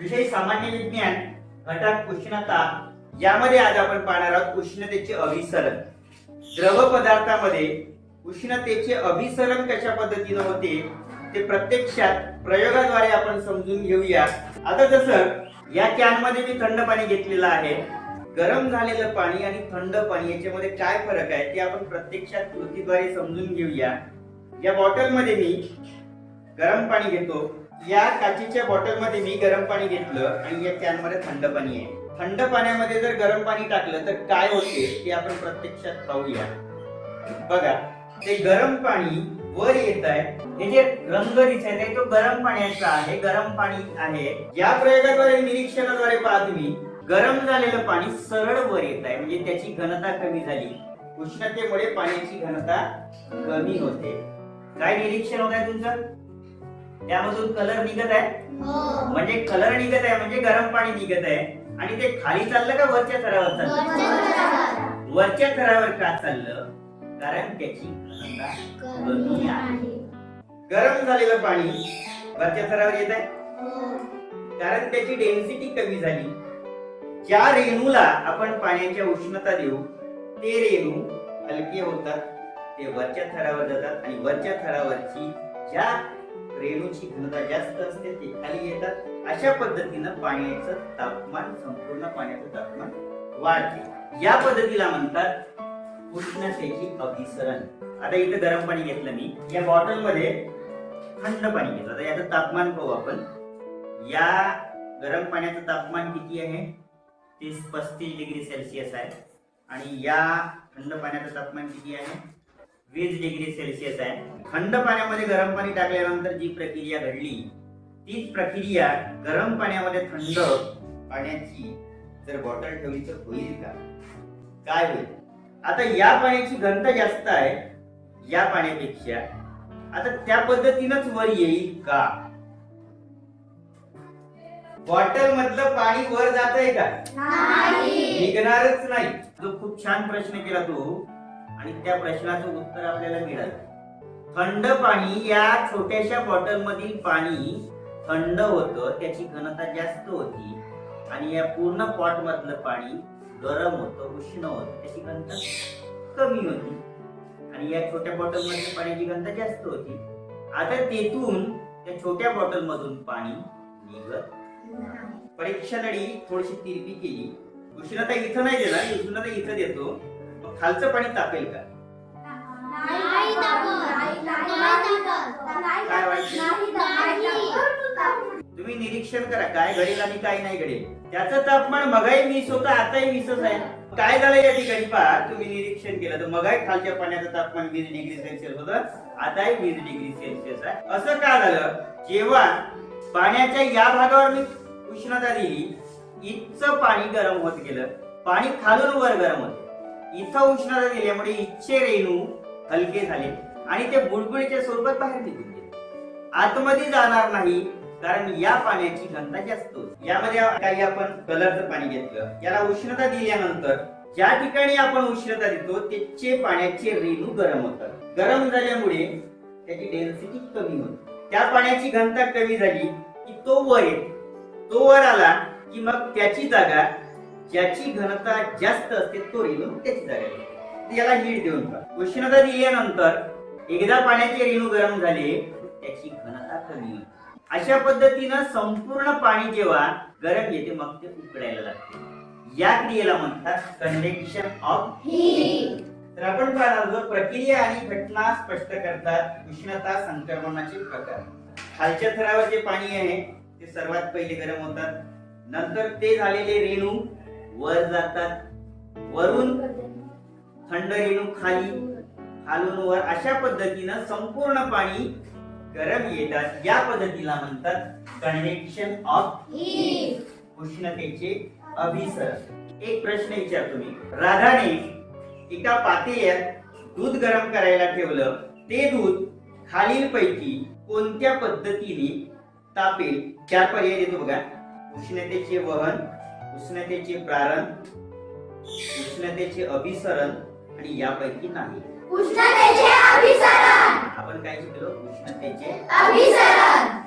विषय सामान्य विज्ञान घटक उष्णता यामध्ये आज आपण पाहणार आहोत उष्णतेचे अभिसरण. द्रव पदार्थामध्ये उष्णतेचे अभिसरण कशा पद्धतीने होते ते प्रत्यक्षात प्रयोगाद्वारे आपण समजून घेऊया. आता जसं या कॅनमध्ये मी थंड पाणी घेतलेलं आहे गरम झालेलं पाणी आणि थंड पाणी याच्यामध्ये काय फरक आहे ते आपण प्रत्यक्षात कृतीद्वारे समजून घेऊया. या बॉटलमध्ये मी गरम पाणी घेतो. या काचेच्या बॉटलमध्ये मी गरम पाणी घेतलं आणि या कॅनमध्ये थंड पाणी आहे. थंड पाण्यामध्ये जर गरम पाणी टाकलं तर काय होते ते आपण प्रत्यक्षात पाहूया. बघा ते गरम पाणी वर येत आहे. हे जे रंग दिसत आहे तो गरम पाण्याचा आहे गरम पाणी आहे. या प्रयोगाद्वारे निरीक्षणाद्वारे पहा तुम्ही गरम झालेलं पाणी सरळ वर येत आहे. म्हणजे त्याची घनता कमी झाली. उष्णतेमुळे पाण्याची घनता कमी होते. काय निरीक्षण होत आहे तुमचं? त्यामधून कलर निघत आहे? म्हणजे कलर निघत आहे म्हणजे गरम पाणी निघत आहे. आणि ते खाली चाललं का वरच्या थरावर चाललं? वरच्या थरावर. का चाललं? कारण त्याची घनता कमी आहे. गरम झालेलं पाणी वरच्या थरावर येत आहे? कारण त्याची डेन्सिटी कमी झाली. ज्या रेणूला आपण पाण्याच्या उष्णता देऊ ते रेणू हलके होतात ते वरच्या थरावर जातात आणि वरच्या थरावरची ज्या रेणूची घनता जास्त असते ते खाली येतात. अशा पद्धतीनं पाण्याचं तापमान संपूर्ण पाण्याचं तापमान वाढते. या पद्धतीला म्हणतात उष्णतेची अभिसरण. आता इथं गरम पाणी घेतलं मी. या बॉटलमध्ये थंड पाणी घेतलं. आता याचं तापमान पाहू आपण. या गरम पाण्याचं तापमान किती आहे? ते पस्तीस डिग्री सेल्सिअस आहे. आणि या थंड पाण्याचं तापमान किती आहे? वीस डिग्री सेल्सिअस आहे. थंड पाण्यामध्ये गरम पाणी टाकल्यानंतर जी प्रक्रिया घडली तीच प्रक्रिया गरम पाण्यामध्ये थंड पाण्याची जर बॉटल ठेवली तर होईल का? काय होईल? आता या पाण्याची घनता जास्त आहे या पाण्यापेक्षा. आता त्या पद्धतीनंच वर येईल का? बॉटल मधलं पाणी वर जात आहे का निघणारच नाही. जो खूप छान प्रश्न केला तो आणि त्या प्रश्नाचं उत्तर आपल्याला मिळालं. थंड पाणी या छोट्याशा बॉटल मधील पाणी थंड होतं त्याची घनता जास्त होती आणि या पूर्ण पॉट मधलं पाणी गरम होतं उष्ण होतं त्याची घनता कमी होती. आणि या छोट्या बॉटल मधल्या पाण्याची घनता जास्त होती. आता तेथून त्या छोट्या बॉटल मधून पाणी निघत परीक्षा नळी थोडीशी तिरपी केली. उष्णता इथं नाही देणार उष्णता इथं देतो. खालचं पाणी तापेल का? काय तुम्ही निरीक्षण करा काय घडेल आणि काय नाही घडेल. त्याचं तापमान मगाही वीस होतं आताही वीसच आहे. काय झालं या ठिकाणी? पहा तुम्ही निरीक्षण केलं. तर मगाही खालच्या पाण्याचं तापमान वीस डिग्री सेल्सिअस होतं आताही वीस डिग्री सेल्सिअस आहे. असं का झालं? जेव्हा पाण्याच्या या भागावर मी उष्णता दिली इथचं पाणी गरम होत गेलं. पाणी खालून वर गरम होत. इथं उष्णता दिल्यामुळे इथचे रेणू हलके झाले आणि ते बुडबुडीच्या स्वरूपात बाहेर निघून गेले. आतमध्ये जाणार नाही कारण या पाण्याची घनता जास्त होती. यामध्ये काही आपण कलरचं पाणी घेतलं. याला उष्णता दिल्यानंतर ज्या ठिकाणी आपण उष्णता देतो त्याचे पाण्याचे रेणू गरम होतात. गरम झाल्यामुळे त्याची डेन्सिटी कमी होते. त्या पाण्याची घनता कमी झाली की तो वर येतो. तो वर आला की मग त्याची जागा ज्याची घनता जास्त असते तो रेणू त्याची जागा घेतो. याला हीट देऊन उष्णता दिल्यानंतर एकदा पाण्याचे रेणू गरम झाले त्याची घनता कमी होते. अशा पद्धतीनं संपूर्ण पाणी जेव्हा गरम येते मग ते उकडायला लागते. या क्रियेला म्हणतात कंडेक्शन ऑफ तर आपण पाहणार आहोत प्रक्रिया आणि घटना स्पष्ट करतात उष्णता संक्रमणाचे प्रकार. खालच्या थरावर जे पाणी आहे ते सर्वात पहिले गरम होतात. नंतर ते झालेले रेणू वर जातात. वरून थंड रेणू खाली खालून वर अशा पद्धतीनं संपूर्ण पाणी गरम येतात. या पद्धतीला म्हणतात कन्व्हेक्शन ऑफ उष्णतेचे अभिसर एक प्रश्न विचारतो मी. राधाने एका पातेल्यात दूध गरम करायला ठेवलं. ते दूध खालीलपैकी कोणत्या पद्धतीने तापेल? चार पर्याय देतो बघा. उष्णतेचे वहन उष्णतेचे प्रारंभ उष्णतेचे अभिसरण आणि यापैकी नाही. उष्णतेचे अभिसरण. आपण काय शिकलो? उष्णतेचे अभिसरण.